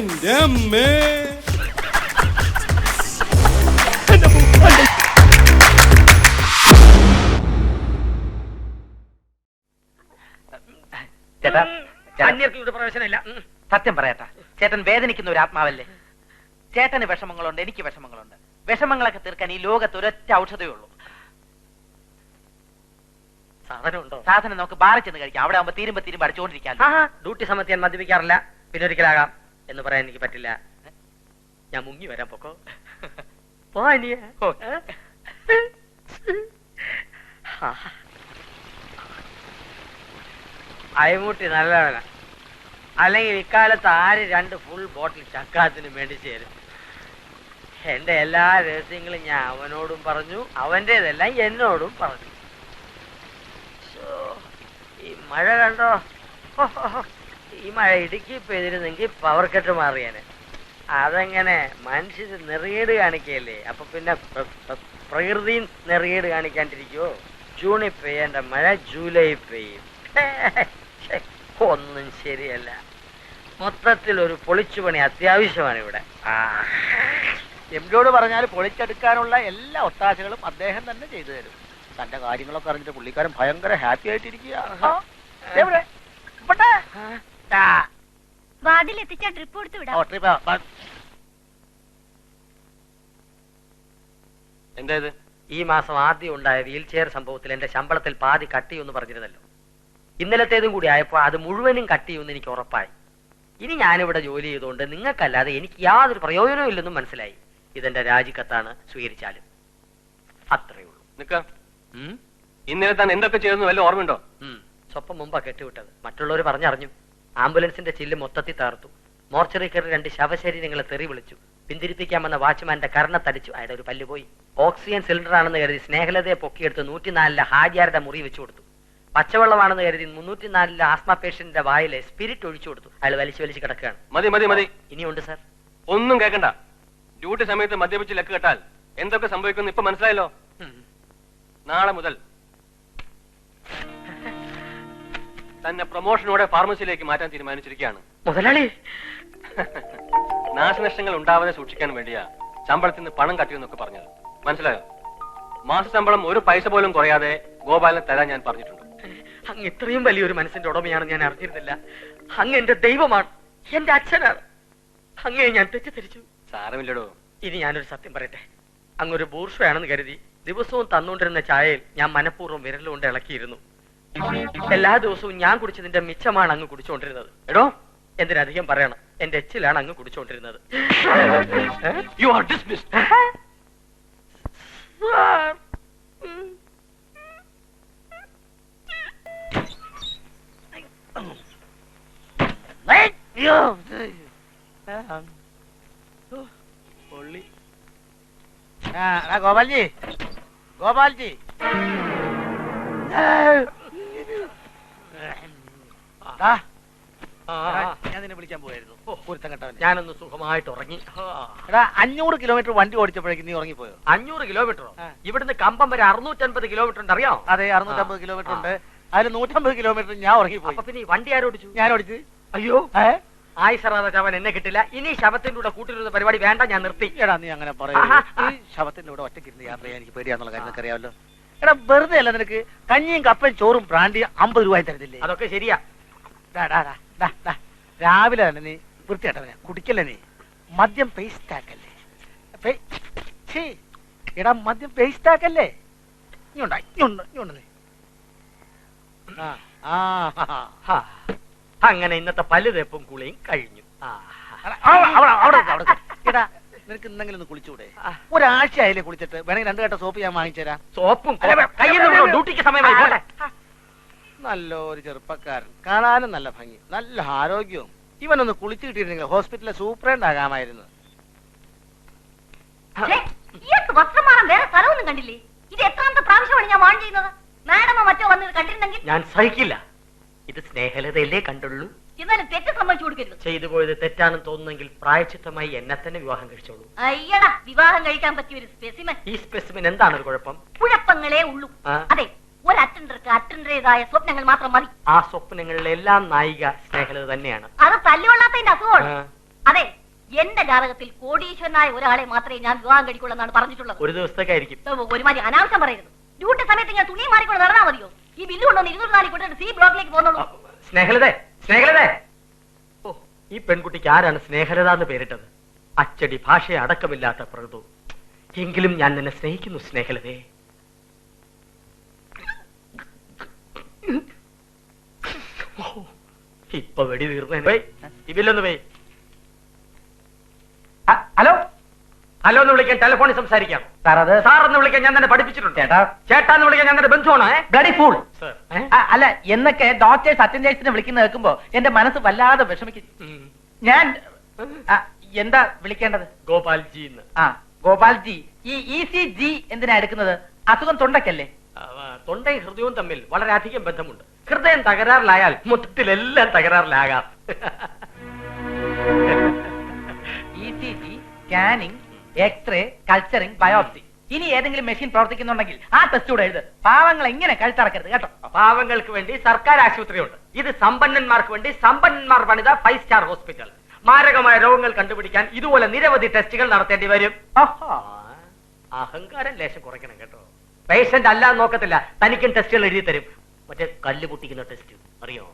എന്റെ അമ്മേ ചേട്ടാ ചേട്ടാ, അന്യർക്ക് ഇവിടെ പ്രവേശനമില്ല. ഉം. സത്യം പറയട്ടാ. ചേട്ടൻ വേദനിക്കുന്ന ഒരു ആത്മാവല്ലേ? ചേട്ടന് വിഷമങ്ങളുണ്ട് എനിക്ക് വിഷമങ്ങളുണ്ട്. വിഷമങ്ങളൊക്കെ തീർക്കാൻ ഈ ലോകത്ത് ഒരൊറ്റ ഔഷധമേ ഉള്ളൂ. സാധനം ഉണ്ടോ സാധനം നമുക്ക് ബാറിൽ ചെന്ന് കഴിക്കാം. അവിടെ ആവുമ്പോ തീരുമ്പോ തീരുമ്പോ അടിച്ചുകൊണ്ടിരിക്കാം ഡ്യൂട്ടി സമയത്ത് ഞാൻ മദ്യപിക്കാറില്ല. പിന്നെ ഒരിക്കലാകാം. എന്ന് പറയാൻ എനിക്ക് പറ്റില്ല. ഞാൻ മുങ്ങി വരാൻ പൊക്കോ. പോ അനിയ. ഓ. അയമുട്ടി നല്ലവന. അല്ലെങ്കിൽ ഇക്കാലത്ത് ആര് രണ്ട് ഫുൾ ബോട്ടിൽ ചക്കാത്തിന് വേണ്ടി ചേരും എന്റെ എല്ലാ രഹസ്യങ്ങളും ഞാൻ അവനോടും പറഞ്ഞു അവന്റേതെല്ലാം എന്നോടും പറഞ്ഞു. ഈ മഴ കണ്ടോ. ഈ മഴ ഇടുക്കി പെയ്തിരുന്നെങ്കിൽ പവർ കട്ട് മാറിയാണ് അതെങ്ങനെ? മനുഷ്യർ നെറിയേട് കാണിക്കല്ലേ അപ്പൊ പിന്നെ പ്ര- പ്ര- പ്രകൃതി നെറിയേട് കാണിക്കാണ്ടിരിക്കുവോ? ജൂണിൽ പെയ്യേണ്ട മഴ ജൂലൈ പെയ്യും. ഒന്നും ശരിയല്ല. മൊത്തത്തിൽ ഒരു പൊളിച്ചുപണി അത്യാവശ്യമാണ് ഇവിടെ. എം എംഡിയോട് പറഞ്ഞാൽ പൊളിച്ചെടുക്കാനുള്ള എല്ലാ ഒത്താശകളും അദ്ദേഹം തന്നെ ചെയ്തു തരും. തന്റെ കാര്യങ്ങളൊക്കെ അറിഞ്ഞിട്ട് പുള്ളിക്കാരൻ ഭയങ്കര ഹാപ്പി ആയിട്ടിരിക്കുക വാതിൽ എത്തിച്ചാ ട്രിപ്പ് കൊടുത്തു വിടാം. എന്താ ഇത് ഈ മാസം ആദ്യം ഉണ്ടായ വീൽ ചെയർ സംഭവത്തിൽ എന്റെ ശമ്പളത്തിൽ പാതി കട്ട് ചെയ്യുമെന്ന് പറഞ്ഞിരുന്നല്ലോ. ഇന്നലത്തേതും കൂടി ആയപ്പോൾ അത് മുഴുവനും കട്ട് ചെയ്യുമെന്ന് എനിക്ക് ഉറപ്പായി. ഇനി ഞാനിവിടെ ജോലി ചെയ്തുകൊണ്ട് നിങ്ങൾക്കല്ലാതെ എനിക്ക് യാതൊരു പ്രയോജനവും ഇല്ലെന്നും മനസ്സിലായി. ഇതെന്റെ രാജിക്കത്താണ് സ്വീകരിച്ചാലും. അത്രയേ ഉള്ളൂ. നിക്ക ഇന്നലെ താൻ എന്തൊക്കെ ചെയ്തെന്ന് വല്ല ഓർമ്മയുണ്ടോ? ഉം. സ്വപ്പം മുമ്പാ കെട്ടിവിട്ടത്. മറ്റുള്ളവർ പറഞ്ഞറിഞ്ഞു. ആംബുലൻസിന്റെ ചില്ല് മൊത്തത്തിൽ തകർത്തു. മോർച്ചറി കയറി രണ്ട് ശവശരീരങ്ങളെ തെറി വിളിച്ചു. പിന്തിരിപ്പിക്കാമെന്ന വാച്ച്മാന്റെ കർണത്തടിച്ചു അയാളുടെ ഒരു പല്ല് പോയി. ഓക്സിജൻ സിലിണ്ടർ ആണെന്ന് കരുതി സ്നേഹലതയെ പൊക്കിയെടുത്ത് നൂറ്റിനാലിലെ ഹാജിയാരുടെ മുറി വെച്ചു കൊടുത്തു. പച്ചവെള്ളമാണെന്ന് കരുതി മുന്നൂറ്റിനാലിലെ ആസ്മ പേഷ്യന്റിന്റെ വായിലെ സ്പിരിറ്റ് ഒഴിച്ചു കൊടുത്തു. അയാൾ വലിച്ചു വലിച്ചു കിടക്കുകയാണ്. മതി മതി മതി. ഇനിയുണ്ട് സാർ. ഒന്നും കേൾക്കണ്ട. ഡ്യൂട്ടി സമയത്ത് മദ്യപിച്ച് ലക്ക് കെട്ടാൽ എന്തൊക്കെ സംഭവിക്കുന്നു ഇപ്പൊ മനസ്സിലായല്ലോ? നാളെ മുതൽ തന്നെ പ്രൊമോഷനോടെ ഫാർമസിയിലേക്ക് മാറ്റാൻ തീരുമാനിച്ചിരിക്കുകയാണ്. മുതലാളി. നാശനഷ്ടങ്ങൾ ഉണ്ടാവാതെ സൂക്ഷിക്കാൻ വേണ്ടിയാ ശമ്പളത്തിൽ നിന്ന് പണം കട്ടിയെന്നൊക്കെ പറഞ്ഞത്. മനസ്സിലായോ? മാസ ശമ്പളം ഒരു പൈസ പോലും കുറയാതെ ഗോപാലിനെ തരാൻ ഞാൻ പറഞ്ഞിട്ടുണ്ട്. അങ്ങ് ഇത്രയും വലിയൊരു മനസ്സിന്റെ ഉടമയാണ് ഞാൻ അറിഞ്ഞിരുന്നില്ല. അങ്ങ് എന്റെ ദൈവമാണ്. എന്റെ അച്ഛനാണ്. അങ്ങയെ ഞാൻ തെറ്റിദ്ധരിച്ചു. സാരമില്ലടോ. ഇനി ഞാനൊരു സത്യം പറയട്ടെ. അങ്ങൊരു ബൂർഷയാണെന്ന് കരുതി ദിവസവും തന്നുകൊണ്ടിരുന്ന ചായയിൽ ഞാൻ മനഃപൂർവം വിരലുകൊണ്ട് ഇളക്കിയിരുന്നു. എല്ലാ ദിവസവും ഞാൻ കുടിച്ചതിന്റെ മിച്ചമാണ് അങ്ങ് കുടിച്ചോണ്ടിരുന്നത്. എടോ എന്തിനധികം പറയണം? എന്റെ എച്ചിലാണ് അങ്ങ് കുടിച്ചോണ്ടിരുന്നത്? You are dismissed Gopalji. Gopalji. ഞാൻ നിന്നെ വിളിക്കാൻ പോയായിരുന്നു. കെട്ടവനെ ഞാനൊന്ന് സുഖമായിട്ട് ഉറങ്ങി. എടാ അഞ്ഞൂറ് കിലോമീറ്റർ വണ്ടി ഓടിച്ചപ്പോഴേക്കും നീ ഉറങ്ങിപ്പോയോ? അഞ്ഞൂറ് കിലോമീറ്ററോ? ഇവിടുന്ന് കമ്പം വരെ അറുന്നൂറ്റമ്പത് കിലോമീറ്റർ ഉണ്ട് അറിയാം? അതെ അറുന്നൂറ്റമ്പത് കിലോമീറ്റർ ഉണ്ട് അതിൽ നൂറ്റമ്പത് കിലോമീറ്റർ ഞാൻ ഉറങ്ങിപ്പോയി. അപ്പൊ പിന്നെ വണ്ടി ആരോടിച്ചു ഞാൻ ഓടിച്ചു. അയ്യോ. ഏ? ആയിസറാത ചവൻ എന്നെ കിട്ടില്ല. ഇനി ശവത്തിന്റെ കൂടെ കൂട്ടിരുന്ന പരിപാടി വേണ്ട ഞാൻ നിർത്തി. എടാ നീ അങ്ങനെ പറയാ ശവത്തിന്റെ കൂടെ ഒറ്റയ്ക്കിരുന്ന് യാത്ര ചെയ്യാൻ എനിക്ക് പേടിയാന്നുള്ള കാര്യം അറിയാമല്ലോ എടാ വെറുതെ അല്ല നിനക്ക് കഞ്ഞിയും കപ്പയും ചോറും പ്രാണ്ടിയും അമ്പത് രൂപ തരുന്നില്ലേ? അതൊക്കെ ശരിയാ. രാവിലെ തന്നെ നീ വൃത്തിയാട്ടവനെ കുടിക്കല്ലേ നീ? മദ്യം പേസ്റ്റ് ആക്കല്ലേ എടാ മദ്യം പേസ്റ്റ് ആക്കല്ലേ ഇങ്ങോട്ടാ ഇങ്ങോട്ട് ഇങ്ങോട്ട് നീ. അങ്ങനെ ഇന്നത്തെ പല തേപ്പും കുളിയും കഴിഞ്ഞു. എടാ. എടാ നിനക്ക് എന്തെങ്കിലും ഒന്ന് കുളിച്ചൂടെ. ഒരാഴ്ച ആയില്ലേ കുളിച്ചിട്ട്. വേണമെങ്കിൽ രണ്ടു കേട്ട സോപ്പ് ഞാൻ വാങ്ങിച്ചു തരാം സോപ്പും കയ്യിൽ ഡ്യൂട്ടിക്ക് സമയമായി. നല്ലൊരു ചെറുപ്പക്കാരൻ. കാണാനും നല്ല ഭംഗി. നല്ല ആരോഗ്യവും. ഇവനൊന്ന് കുളിച്ചു കിട്ടിയിരുന്നെങ്കിൽ ഹോസ്പിറ്റലിലെ സൂപ്രണ്ട് ആകാമായിരുന്നു വസ്ത്രം മാറാൻ വേറെ സ്ഥലമൊന്നും കണ്ടില്ലേ? ഇത് എത്രാമത്തെ പ്രാവശ്യമാണ് ഞാൻ വാൺ ചെയ്യുന്നത്? മാഡമോ മറ്റോ വന്നത് കണ്ടിരുന്നെങ്കിൽ ഞാൻ സഹിക്കില്ല. ഇത് സ്നേഹലതയല്ലേ കണ്ടുള്ളൂ? എന്നാലും തെറ്റ് സമ്മതിച്ചു കൊടുക്കരുത്. ചെയ്തു പോയത് തെറ്റാണെന്ന് തോന്നുന്നെങ്കിൽ പ്രായച്ചിത്തമായി എന്നെ തന്നെ വിവാഹം കഴിച്ചോളൂ. അയ്യടാ വിവാഹം കഴിക്കാൻ പറ്റിയ ഒരു സ്പെസിമൻ ഈ സ്പെസിമൻ എന്താണ് ഒരു കുഴപ്പം? കുഴപ്പങ്ങളേ ഉള്ളൂ. അതെ ഒരു അറ്റൻഡർക്ക് അറ്റൻഡറേതായ സ്വപ്നങ്ങൾ മാത്രം മതി. ആ സ്വപ്നങ്ങളിലെ എല്ലാം നായിക സ്നേഹലത തന്നെയാണ്. അത് തല്ലുകൊള്ളാത്തതിന്റെ അസുഖമാണ് ആ. അതെ എന്റെ ജാതകത്തിൽ കോടീശ്വരനായ ഒരാളെ മാത്രമേ ഞാൻ വിവാഹം കഴിക്കുള്ളൂ എന്നാണ് പറഞ്ഞിട്ടുള്ളത്. ഒരു ദിവസത്തേക്കായിരിക്കും ഇപ്പൊ ഒരുമാതിരി അനാവശ്യം പറയരുത്. ഡ്യൂട്ടി സമയത്ത് ഞാൻ തുണി മാറിക്കൊണ്ട് നടന്നാ മതിയോ? ഈ ബില്ല് കൊണ്ടുവന്ന് ഇരുന്നൂറ് നാല് കൊണ്ടിട്ട് സി ബ്ലോക്കിലേക്ക് പോകുന്നുള്ളൂ. സ്നേഹലതേ സ്നേഹലതേ. ഓ ഈ പെൺകുട്ടിക്ക് ആരാണ് സ്നേഹലത എന്ന് പേരിട്ടത്? അച്ചടി അടക്കമില്ലാത്ത പ്രകൃതു എങ്കിലും ഞാൻ നിന്നെ സ്നേഹിക്കുന്നു സ്നേഹലതേ. ഇപ്പൊ വെടി തീർന്നേ ഇതിലൊന്ന് പോയി ഹലോ? ഹലോ എന്ന് വിളിക്കാൻ ടെലിഫോണിൽ സംസാരിക്കാം. സാർ അത് സാർ എന്ന് വിളിക്കാൻ ഞാൻ തന്നെ പഠിപ്പിച്ചിട്ടുണ്ട്. ചേട്ടാ. ചേട്ടാ എന്ന് വിളിക്കാൻ ഞാൻ തന്നെ ബന്ധുവാണ്? Bloody fool. അല്ല എന്നൊക്കെ ഡോക്ടേഴ്സ് അറ്റൻഡേഴ്സിനെ വിളിക്കുന്ന കേൾക്കുമ്പോ എന്റെ മനസ്സ് വല്ലാതെ വിഷമിക്കും. ഞാൻ എന്താ വിളിക്കേണ്ടത്? ഗോപാൽജി ആ ഗോപാൽജി ഈ ഇ സി ജി എന്തിനാ എടുക്കുന്നത്? അസുഖം തൊണ്ടക്കല്ലേ തൊണ്ടയും ഹൃദയവും തമ്മിൽ വളരെയധികം ബന്ധമുണ്ട്. ഹൃദയം തകരാറിലായാൽ മൊത്തത്തിലെല്ലാം തകരാറിലാകാം. E C G scanning x-ray culturing biopsy ഇനി ഏതെങ്കിലും മെഷീൻ പ്രവർത്തിക്കുന്നുണ്ടെങ്കിൽ ആ ടെസ്റ്റ് കൂടെ എഴുത്. പാവങ്ങൾ എങ്ങനെ കഴുത്തറക്കരുത് കേട്ടോ. പാവങ്ങൾക്ക് വേണ്ടി സർക്കാർ ആശുപത്രിയുണ്ട്. ഇത് സമ്പന്നന്മാർക്ക് വേണ്ടി സമ്പന്നന്മാർ പണിത ഫൈവ് സ്റ്റാർ ഹോസ്പിറ്റൽ മാരകമായ രോഗങ്ങൾ കണ്ടുപിടിക്കാൻ ഇതുപോലെ നിരവധി ടെസ്റ്റുകൾ നടത്തേണ്ടി വരും. അഹങ്കാരം ലേശം കുറയ്ക്കണം കേട്ടോ. പേഷ്യന്റ് അല്ല നോക്കത്തില്ല. തനിക്കും ടെസ്റ്റുകൾ എഴുതി തരും മറ്റേ കല്ല് പൊട്ടിക്കുന്ന ടെസ്റ്റ് അറിയോ.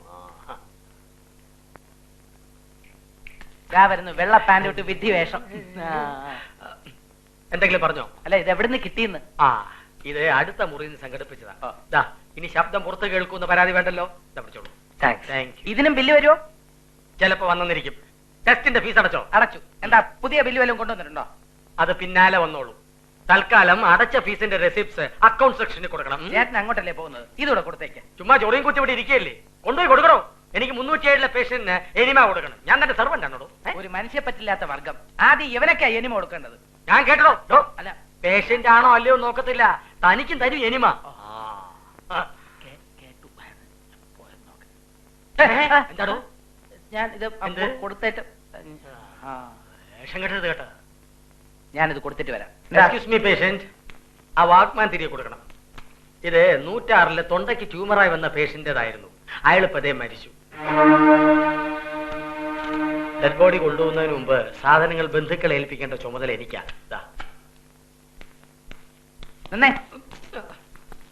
വരുന്നു വെള്ള പാന്റ് ഇട്ട് വിധി വേഷം. എന്തെങ്കിലും പറഞ്ഞോ? അല്ല ഇത് എവിടുന്ന് കിട്ടിയെന്ന്? ആ ഇത് അടുത്ത മുറിയിൽ നിന്ന് സംഘടിപ്പിച്ചതാ. ദാ ഇനി ശബ്ദം പുറത്ത് കേൾക്കുന്ന പരാതി വേണ്ടല്ലോ? പിടിച്ചോളൂ. ഇതിനും ബില്ല് വരുമോ ചിലപ്പോ വന്നിരിക്കും ടെസ്റ്റിന്റെ ഫീസ് അടച്ചോ? അടച്ചു. എന്താ പുതിയ ബില്ല് വല്ലതും കൊണ്ടുവന്നിട്ടുണ്ടോ? അത് പിന്നാലെ വന്നോളൂ. തൽക്കാലം അടച്ച ഫീസിന്റെ റെസിപ്റ്റ്സ് അക്കൗണ്ട് സെക്ഷനിൽ കൊടുക്കണം. ചേട്ടൻ അങ്ങോട്ടല്ലേ പോകുന്നത്? ഇതോടെ കൊടുത്തേക്ക്. ചുമ്മാ ചോറിയും കുത്തി ഇവിടെ ഇരിക്കുകയല്ലേ? കൊണ്ടുപോയി കൊടുക്കണോ? എനിക്ക് മുന്നൂറ്റി ഏഴിലെ പേഷ്യന്റിന് എനിമ കൊടുക്കണം. ഞാൻ തന്റെ സെർവന്റ് ആണോ ഒരു മനുഷ്യ പറ്റില്ലാത്ത വർഗം. ആദ്യം ഇവനൊക്കെ എനിമ കൊടുക്കേണ്ടത്. ഞാൻ കേട്ടോ അല്ല. പേഷ്യന്റ് ആണോ അല്ലയോ നോക്കത്തില്ല. തനിക്കും തരും എനിമ. ഞാൻ ഇത് കൊടുത്തേറ്റം കേട്ടോ. ഞാനിത് കൊടുത്തിട്ട് വരാം. എക്സ്ക്യൂസ് മീ പേഷ്യന്റ് ആ വാക്മാൻ തിരികെ കൊടുക്കണം. ഇത് നൂറ്റാറിലെ തൊണ്ടയ്ക്ക് ട്യൂമറായി വന്ന പേഷ്യന്റേതായിരുന്നു അയാൾ ഇപ്പതേ മരിച്ചു. ഡെഡ് ബോഡി കൊണ്ടുപോകുന്നതിന് മുമ്പ് സാധനങ്ങൾ ബന്ധുക്കളെ ഏൽപ്പിക്കേണ്ട ചുമതല എനിക്കാ. ദാ. നിന്നേ.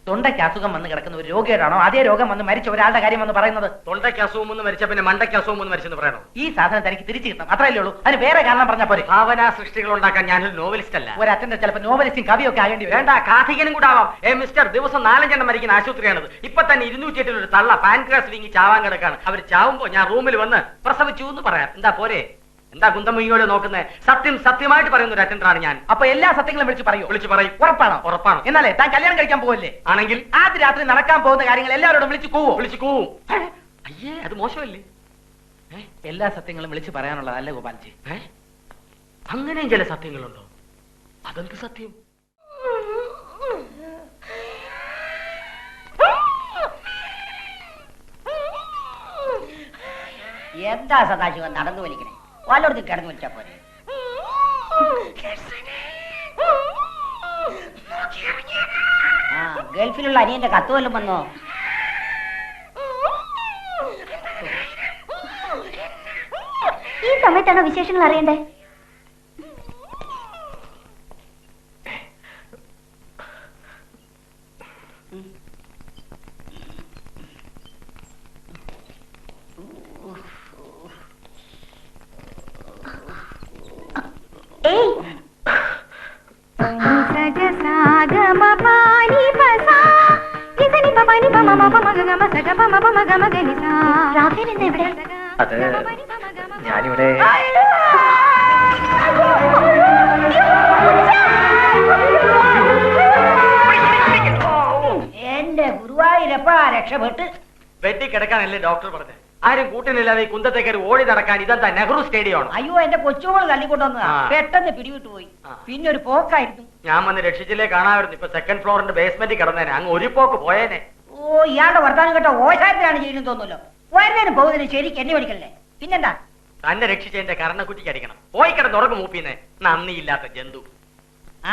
തൊണ്ടയ്ക്ക് അസുഖം വന്ന് കിടക്കുന്ന ഒരു രോഗിയോടാണോ? അതേ രോഗം വന്ന് മരിച്ച ഒരാളുടെ കാര്യം വന്ന് പറയുന്നത്? തൊണ്ടയ്ക്ക് അസുഖം ഒന്ന് മരിച്ച പിന്നെ മണ്ടയ്ക്ക് അസുഖം ഒന്ന് മരിച്ചെന്ന് പറയണോ? ഈ സാധനം തനിക്ക് തിരിച്ചു കിട്ടണം. അത്രയല്ലേ ഉള്ളൂ. അതിന് വേറെ കാരണം പറഞ്ഞാൽ പോലെ ഭാവനാ സൃഷ്ടികൾ ഉണ്ടാക്കാൻ ഞാനൊരു നോവലിസ്റ്റ് അല്ല. ഒരു അച്ഛന്റെ ചിലപ്പോൾ നോവലിസ്റ്റും കവിയൊക്കെ ആകേണ്ടി വേണ്ട കാഥികനും കൂടെ ആവാം. ഏ മിസ്റ്റർ ദിവസം നാലഞ്ചെണ്ണം മരിക്കുന്ന ആശുപത്രിയാണത്. ഇപ്പൊ തന്നെ ഇരുന്നൂറ്റി എട്ടിൽ ഒരു തള്ള പാൻക്രാസ് വീങ്ങി ചാവാൻ കിടക്കാണ്. അവർ ചാവുമ്പോ ഞാൻ റൂമിൽ വന്ന് പ്രസവിച്ചു എന്ന് പറയാം. എന്താ പോരെ? എന്താ കുന്തമുങ്ങിയോട് നോക്കുന്നത് സത്യം സത്യമായിട്ട് പറയുന്ന ഒരു അറ്റൻഡറാണ് ഞാൻ. അപ്പൊ എല്ലാ സത്യങ്ങളും വിളിച്ച് പറയൂ. വിളിച്ച് പറയും. ഉറപ്പാണോ? ഉറപ്പാണ്. എന്നാലേ താൻ കല്യാണം കഴിക്കാൻ പോവല്ലേ? ആണെങ്കിൽ? ആദ്യ രാത്രി നടക്കാൻ പോകുന്ന കാര്യങ്ങൾ എല്ലാവരോടും വിളിച്ച് കൂവും? വിളിച്ച് കൂവും? അയ്യേ അത് മോശമല്ലേ? എല്ലാ സത്യങ്ങളും വിളിച്ച് പറയാനുള്ളതല്ല ഗോപാൽജി? അങ്ങനെയും ചില സത്യങ്ങളുണ്ടോ? അതെന്ത് സത്യം? എന്താ സദാശിവൻ നടന്നു വലിക്കണേ വല്ലയിടത്തും കിടന്നു വെച്ചാ പോരെ. ആ ഗൾഫിലുള്ള അനിയന്റെ കത്ത് വല്ലതും വന്നോ? ഈ സമയത്താണോ വിശേഷങ്ങൾ അറിയണ്ടേ ഏയ് ഞാനിവിടെ എന്റെ ഗുരുവായൂരപ്പാ രക്ഷപ്പെട്ട് വെട്ടിക്കിടക്കാനല്ലേ ഡോക്ടർ പറഞ്ഞത് ആരും കൂട്ടിനില്ലാതെ ഈ കുന്തത്തെ കയറി ഓടി നടക്കാൻ ഇതെന്താ നെഹ്റു സ്റ്റേഡിയം ആണ് അയ്യോ എന്റെ കൊച്ചുമോൾ തള്ളിക്കൊണ്ടുവന്നതാ പെട്ടെന്ന് പിടിവിട്ട് പോയി പിന്നെ ഒരു പോക്കായിരുന്നു ഞാൻ വന്ന് രക്ഷിച്ചില്ലേ കാണാമായിരുന്നു ഇപ്പൊ സെക്കൻഡ് ഫ്ലോറിന്റെ ബേസ്മെന്റിൽ കിടന്നേനെ അങ്ങ് ഒരു പോക്ക് പോയേനെ ഓ ഇയാളുടെ വർത്താനം കേട്ടോ ഓശാരത്തിലാണ് ചെയ്യുന്നത് തോന്നുമല്ലോ വരുന്നതിന് പോകുന്നതിന് ശരിക്കും എന്നെ പഠിക്കല്ലേ പിന്നെന്താ? തന്നെ രക്ഷിച്ച എന്റെ കരണക്കുറ്റിക്ക് അടിക്കണം. പോയി കിടന്ന് ഉറക്കം മൂപ്പിന്നെ നന്ദിയില്ലാത്ത ജന്തു.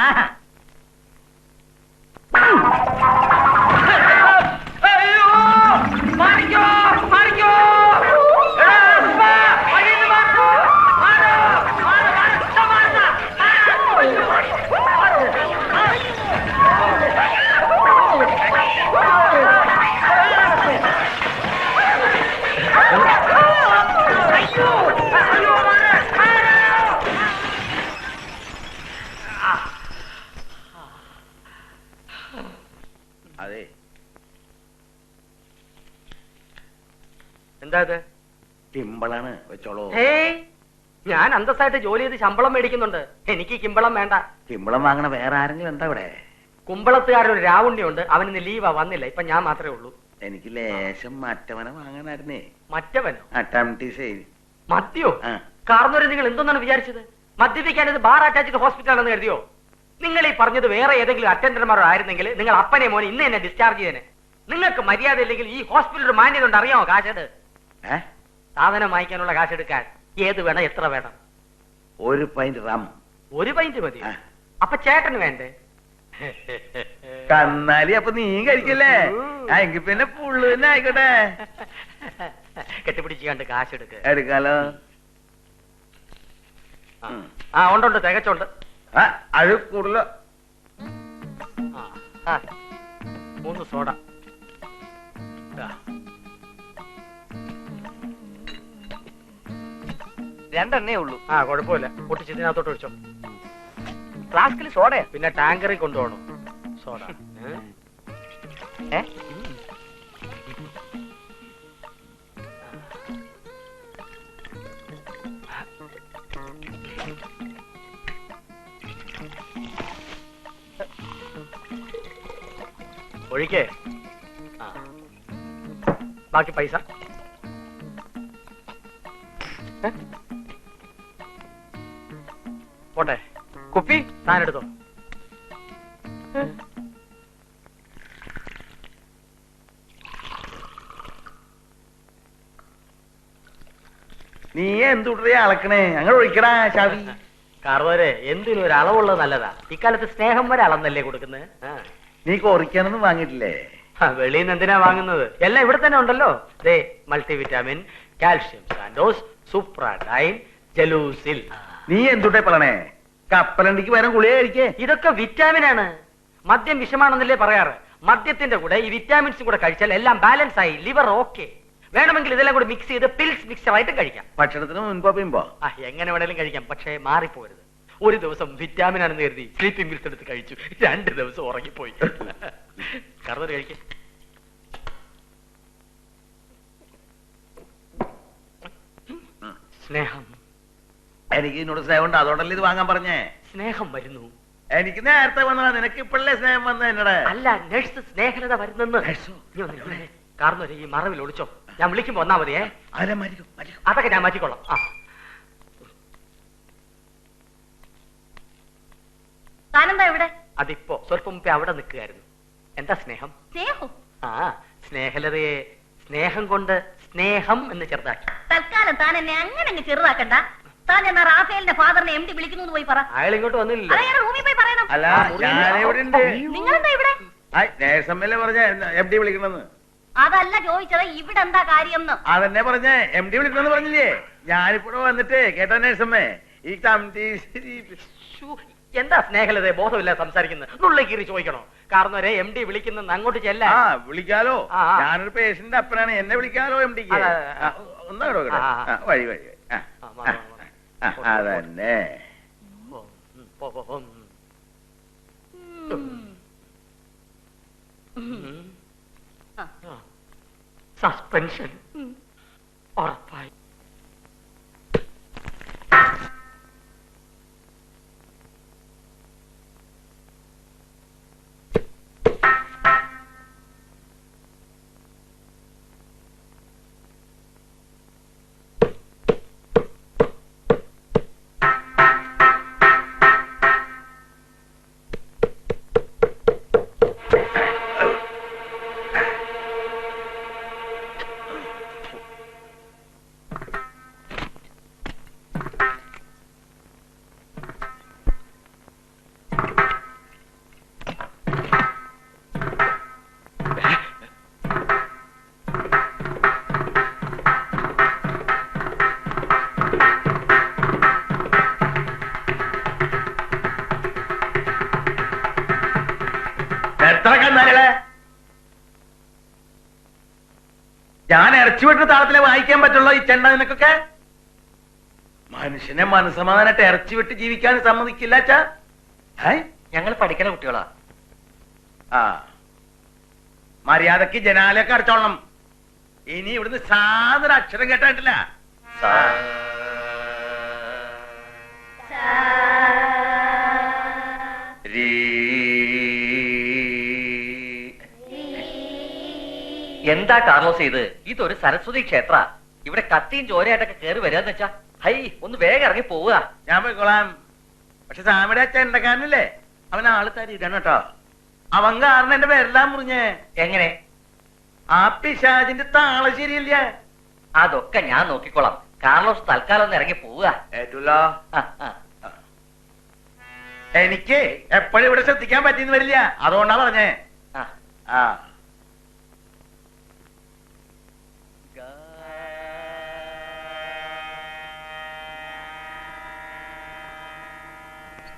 ആഹാ. എന്താ ഇത് പിമ്പളാണ് വെച്ചോളൂ. ഞാൻ അന്തസ്സായിട്ട് ജോലി ചെയ്ത് ശമ്പളം മേടിക്കുന്നുണ്ട്. എനിക്ക് കിമ്പളം വേണ്ട. കിമ്പളം വാങ്ങണ വേറെ ആരെങ്കിലും എന്താ ഇവിടെ? കുമ്പളത്തുകാരൻ ഒരു രാവുണ്ണിയുണ്ട്. അവനിന്ന് ലീവാ വന്നില്ല. ഇപ്പൊ ഞാൻ മാത്രമേ ഉള്ളൂ. എനിക്ക് ലേശം മറ്റവനെ വാങ്ങാനായിരുന്നേ. മറ്റവനോ? കാർന്നൂര് മദ്യോ? ആ. കാർന്നവരെ നിങ്ങൾ എന്തൊന്നാണ് വിചാരിച്ചത്? മദ്യപിക്കാൻ ഇത് ബാർ അറ്റാച്ച്ഡ് ഹോസ്പിറ്റൽ ആണെന്ന് കരുതിയോ? നിങ്ങൾ ഈ പറഞ്ഞത് വേറെ ഏതെങ്കിലും അറ്റൻഡർമാരോ ആയിരുന്നെങ്കിൽ നിങ്ങൾ അപ്പനെ മോനെ ഇന്ന് തന്നെ ഡിസ്ചാർജ് ചെയ്തേനെ. നിങ്ങൾക്ക് മര്യാദ ഇല്ലെങ്കിൽ ഈ ഹോസ്പിറ്റലിൽ മാന്യത ഉണ്ട് അറിയാമോ കാശത് സാധനം വാങ്ങിക്കാനുള്ള കാശ് എടുക്കാൻ ഏത് വേണം എത്ര വേണം? ഒരു പൈന്റ് റം ഒരു പൈന്റ് മതി. അപ്പൊ ചേട്ടന് വേണ്ടേ? കന്നാലി അപ്പൊ നീ കഴിക്കല്ലേ? എങ്കിൽ പിന്നെ പുള്ളു തന്നെ ആയിക്കോട്ടെ. കെട്ടിപ്പിടിച്ച് കണ്ട് കാശ് എടുക്ക് എടുക്കാലോ. ആ. ഉണ്ടുണ്ട് തികച്ചുണ്ട്. അത് കൂടുതലോ. മൂന്ന് സോഡ. രണ്ടെണ്ണേ ഉള്ളൂ. ആ കുഴപ്പമില്ല. പൊട്ടിച്ച് ഇതിനകത്തോട്ട് ഒഴിച്ചോ. ഫ്ലാസ്കിൽ സോഡയാ? പിന്നെ ടാങ്കറിൽ കൊണ്ടുപോകണം. സോഡ. ഏ? ഒഴിക്കേ? ആ. ബാക്കി പൈസ? ഏ? പോട്ടെ. കുപ്പി താനെടുത്തോ നീ എന്തുടേ അളക്കണേ? അങ്ങനെ ഒഴിക്കടാ ചാവി. കാർവരെ എന്തിനും ഒരു അളവുള്ളത് നല്ലതാ. ഇക്കാലത്ത് സ്നേഹം വരെ അളന്നല്ലേ കൊടുക്കുന്നത് നീ കൊറിക്കാനൊന്നും വാങ്ങിയിട്ടില്ലേ? വെളിയിൽ നിന്ന് എന്തിനാ വാങ്ങുന്നത്? എല്ലാം ഇവിടെ തന്നെ ഉണ്ടല്ലോ. ദേ multi vitamin calcium Sandoz Supradyn Gelusil. നീ എന്തുട്ടെ പറണേ കപ്പലണ്ടിക്ക് വരാൻ കുളിയായിരിക്കേ ഇതൊക്കെ വിറ്റാമിൻ ആണ് മദ്യം വിഷമാണെന്നല്ലേ പറയാറ്. മദ്യത്തിന്റെ കൂടെ ഈ വിറ്റാമിൻസും കൂടെ കഴിച്ചാൽ എല്ലാം ബാലൻസ് ആയി ലിവർ ഓക്കെ. വേണമെങ്കിൽ ഇതെല്ലാം കൂടെ മിക്സ് ചെയ്ത് പിൽസ് മിക്സർ ആയിട്ട് കഴിക്കാം. ഭക്ഷണത്തിന് മുൻപോ പിമ്പോ ആ എങ്ങനെ വേണേലും കഴിക്കാം പക്ഷേ മാറിപ്പോരുത്. ഒരു ദിവസം വിറ്റാമിൻ ആണെന്ന് കരുതി സ്ലീപ്പിംഗ് പിൽസ് എടുത്ത് കഴിച്ചു. രണ്ട് ദിവസം ഉറങ്ങിപ്പോയി. കറുതൽ കഴിക്കേ. സ്നേഹം. എനിക്ക് ഇതിനോട് സ്നേഹം ഉണ്ട് അതുകൊണ്ടല്ലേ ഇത് വാങ്ങാൻ പറഞ്ഞേ? സ്നേഹം വരുന്നു. എനിക്ക് നേരത്തെ വന്നതാ. നിനക്ക് ഇപ്പോഴല്ലേ സ്നേഹം വന്നത് എന്നോട്? അല്ല നഴ്സ് സ്നേഹലത വരുന്നെന്ന്. കാരണം നീ ഇവിടെ കാർന്നൊരു ഈ മറവിൽ ഒളിച്ചോ. ഞാൻ വിളിക്കുമ്പോ വന്നാ മതിയേ. അതൊക്കെ ഞാൻ മാറ്റിക്കൊള്ളാം ആ. താനെന്താ ഇവിടെ? അതിപ്പോ സ്വല്പം മുമ്പേ അവിടെ നിൽക്കുകയായിരുന്നു. എന്താ സ്നേഹം? സ്നേഹം? ആ സ്നേഹലതയെ സ്നേഹം കൊണ്ട് സ്നേഹം എന്ന് ചെറുതാക്കി. തൽക്കാലം താൻ എന്നെ അങ്ങനെ അങ്ങ് ചെറുതാക്കണ്ട. താൻ എന്നാ റാഫേലിന്റെ ഫാദറിനെ എം ഡി വിളിക്കുന്നു എന്ന് പോയി പറ. അയാൾ ഇങ്ങോട്ട് വന്നില്ലല്ലോ അയാൾ റൂമിൽ പോയി പറയണം. അല്ല ഞാൻ ഇവിടെ ഉണ്ട്. നിങ്ങളെന്താ ഇവിടെ? നേഴ്സമ്മല്ലേ പറഞ്ഞ എം ഡി വിളിക്കണമെന്ന്. അതല്ല ചോദിച്ചത് ഇവിടെ എന്താ കാര്യം അതന്നെ പറഞ്ഞ എം ഡി വിളിക്കണമെന്ന് പറഞ്ഞില്ലേ? ഞാനിപ്പോഴും വന്നിട്ട് കേട്ടോ നേഴ്സമ്മേ? ഈ കമ്മിറ്റി എന്താ സ്നേഹലത ബോധമില്ല സംസാരിക്കുന്നത് നുള്ളി കീറി ചോദിക്കണോ? കാരണം ഒരു എം ഡി വിളിക്കുന്ന അങ്ങോട്ട് ചെല്ല ആ വിളിക്കാലോ. ഞാനൊരു പേഷ്യന്റ് അപ്പനാണ് എന്നെ വിളിക്കാലോ എം ഡിക്ക്. ഒന്നാടോ. വഴി വഴി. ആ, അതന്നെ. സസ്പെൻഷൻ ഉറപ്പായി. എത്ര കന്നാലികളെ? ഞാൻ ഇറച്ചി വിട്ട് താളത്തിലെ വായിക്കാൻ പറ്റുള്ളൂ ഈ ചെണ്ട നിനക്കൊക്കെ? മനുഷ്യനെ മനസ്സമാധാനായിട്ട് ഇറച്ചി വിട്ട് ജീവിക്കാൻ സമ്മതിക്കില്ല അച്ഛാ? ഞങ്ങൾ പഠിക്കണ കുട്ടികളാ. ആ. മര്യാദയ്ക്ക് ജനാലയൊക്കെ അടച്ചോളണം. ഇനി ഇവിടുന്ന് സാധന അക്ഷരം കേട്ടായിട്ടില്ല എന്താ കാർലോസ് ഇത് ഇതൊരു സരസ്വതി ക്ഷേത്ര. ഇവിടെ കത്തിയും ചോരയായിട്ടൊക്കെ കേറി വരാന്ന് വെച്ചാ ഹൈ ഒന്ന് വേഗം ഇറങ്ങി പോവുക. ഞാൻ പോയിക്കോളാം. പക്ഷെ സാമിയുടെ അച്ഛൻ ഉണ്ടക്കാരനില്ലേ അവൻ ആൾ തരികയാണ് കേട്ടോ. അവൻ കാരണം എന്റെ പേരെല്ലാം മുറിഞ്ഞേ. എങ്ങനെ? ആ പിശാജിന്റെ താള ശരിയില്ല. അതൊക്കെ ഞാൻ നോക്കിക്കോളാം. കാർലോസ് തൽക്കാലം ഒന്ന് ഇറങ്ങി പോവുക. ഏറ്റല്ലോ. എനിക്ക് എപ്പോഴും ഇവിടെ ശ്രദ്ധിക്കാൻ പറ്റിയെന്ന് വരില്ല. അതുകൊണ്ടാ പറഞ്ഞേ. ആ. ആ.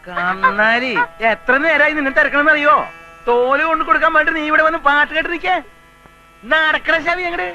കന്നാലി എത്ര നേരമായി നിന്നെ തിരക്കണമെന്ന് അറിയോ തോൽ കൊണ്ട് കൊടുക്കാൻ വേണ്ടി നീ ഇവിടെ വന്ന് പാട്ട് കേട്ട് നിൽക്കേ നടക്കണ ശവി അങ്ങട്.